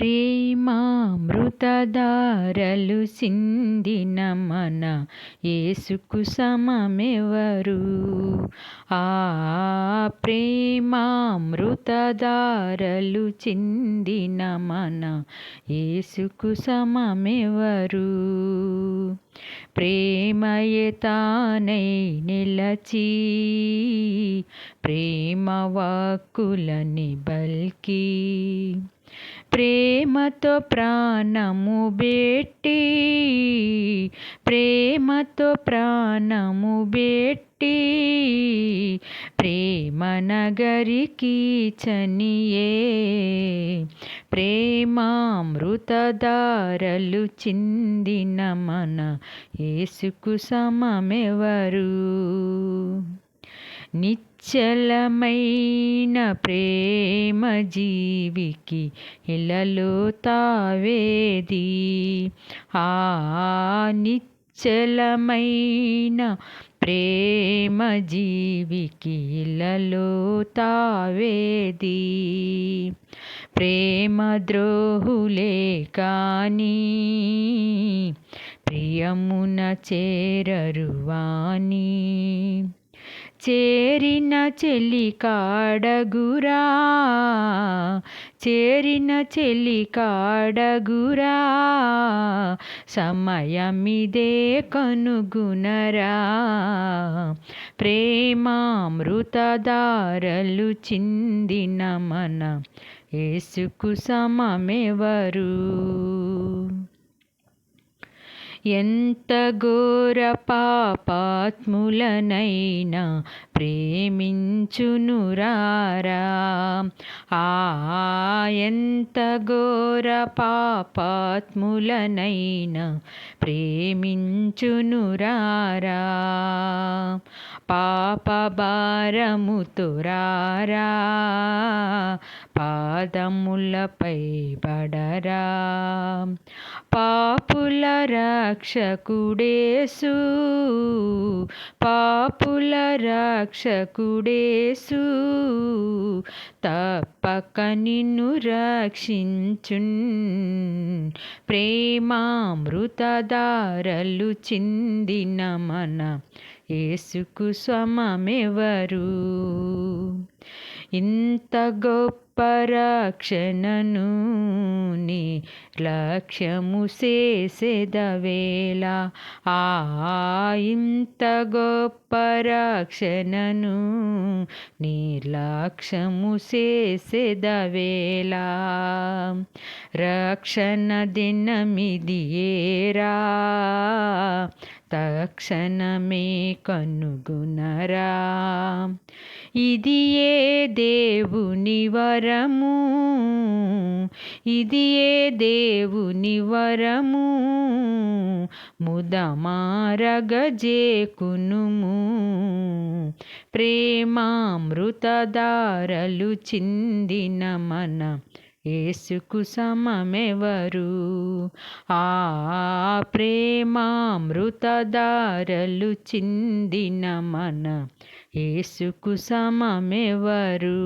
ప్రేమామృతధారలు సిందిన మన ఏసుకు సమమెవరు? ఆ ప్రేమామృతధారలు చిందిన మన ఏసుకు సమమెవరు? ప్రేమయే తానై నిలచి ప్రేమ వాక్కులని బల్కి ప్రేమతో ప్రాణము బెట్టి ప్రేమతో ప్రాణము బెట్టి ప్రేమ నగరికి చనియే ప్రేమామృతధారలు చిందిన మన యేసుకు సమమెవరు? నిశ్చలమైన ప్రేమ జీవికి ఇలలో తావేది? ఆ నిశ్చలమైన ప్రేమ జీవికిలలో తావేది? ప్రేమ ద్రోహులే కానీ ప్రియమున చేరరువాని చేరిన చెలి కాడగురా చేరిన చెలి కాడగురా సమయమిదే కనుగునరా. ప్రేమామృతదారలు చిందిన మన ఏసుకు సమమెవరు? ఎంత ఘోర పాపాత్ములనైనా ప్రేమించునురారా? ఆ ఎంత ఘోర పాపాత్ములనైనా ప్రేమించునురారా? పాప భారముతో పాదములపై పడరా. పాపుల రక్షకుడేసు. పాపుల రక్షకుడేసు. తప్పక నిన్ను రక్షించున్. ప్రేమామృతధారలు చిందిన మన ఏసుకు సమమెవరు? ఇంత గొప్ప రక్షణను నీ లక్ష్యము చేసేదవేళ ఆ ఇంత గొప్ప రక్షణను నిర్లక్ష్యము చేసేదవేళ రక్షణ దినమిది ఏరా తక్షణమే కనుగునరా. ఇది ఏ దేవుని వరము. ఇది ఏ దేవుని వరము. ముదమారగజేకునుము. ప్రేమామృతదారలు చిందిన మన ఏసుకు సమమెవరు? ఆ ప్రేమామృతధారలు చిందిన మన ఏసుకు సమమెవరు?